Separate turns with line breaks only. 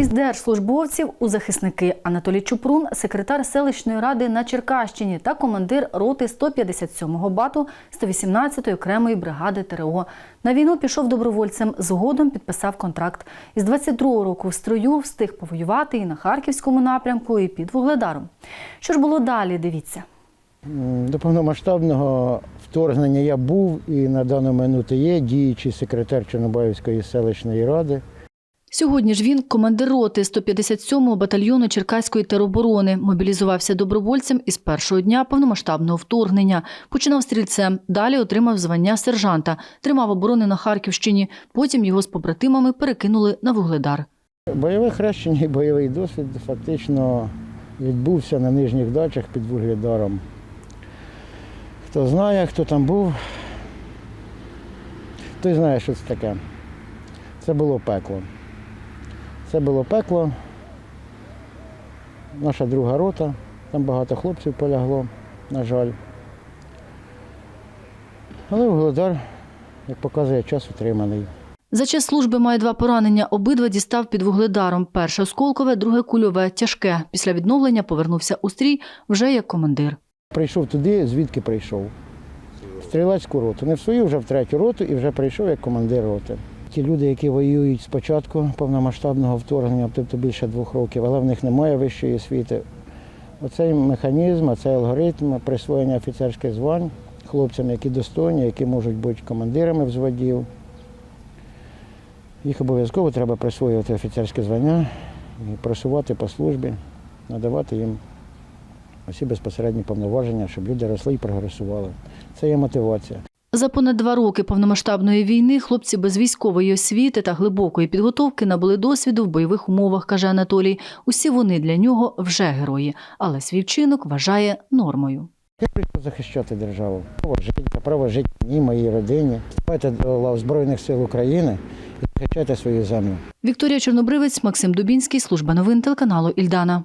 Із держслужбовців у захисники Анатолій Чупрун, секретар селищної ради на Черкащині та командир роти 157-го бату 118-ї окремої бригади ТРО. На війну пішов добровольцем. Згодом підписав контракт. Із 22-го року в строю встиг повоювати і на харківському напрямку, і під Вугледаром. Що ж було далі? Дивіться.
До повномасштабного вторгнення я був і на дану минуту є діючий секретар Чорнобаївської селищної ради.
Сьогодні ж він командир роти 157-го батальйону Черкаської тероборони. Мобілізувався добровольцем із першого дня повномасштабного вторгнення. Починав стрільцем, далі отримав звання сержанта, тримав оборони на Харківщині. Потім його з побратимами перекинули на Вугледар.
Бойове хрещення і бойовий досвід фактично відбувся на нижніх дачах під Вугледаром. Хто знає, хто там був, той знає, що це таке. Це було пекло. Це було пекло. Наша друга рота, там багато хлопців полягло, на жаль. Але Вугледар, як показує час, утриманий.
За час служби має два поранення. Обидва дістав під Вугледаром. Перше осколкове, друге кульове, тяжке. Після відновлення повернувся у стрій вже як командир.
Прийшов туди, звідки прийшов. В Стрілецьку роту. Не в свою, вже в третю роту і вже прийшов як командир роти. Ті люди, які воюють спочатку повномасштабного вторгнення, тобто більше двох років, але в них немає вищої освіти. Оцей механізм, оцей алгоритм присвоєння офіцерських звань хлопцям, які достойні, які можуть бути командирами взводів. Їх обов'язково треба присвоювати офіцерське звання і просувати по службі, надавати їм усі безпосередні повноваження, щоб люди росли і прогресували. Це є мотивація.
За понад два роки повномасштабної війни хлопці без військової освіти та глибокої підготовки набули досвіду в бойових умовах, каже Анатолій. Усі вони для нього вже герої, але свій вчинок вважає нормою.
Я прийшов захищати державу. Право життя, право життя мені, моїй родині. Вступайте до лав Збройних сил України і захищайте свою землю.
Вікторія Чорнобривець, Максим Дубінський, служба новин телеканалу Ільдана.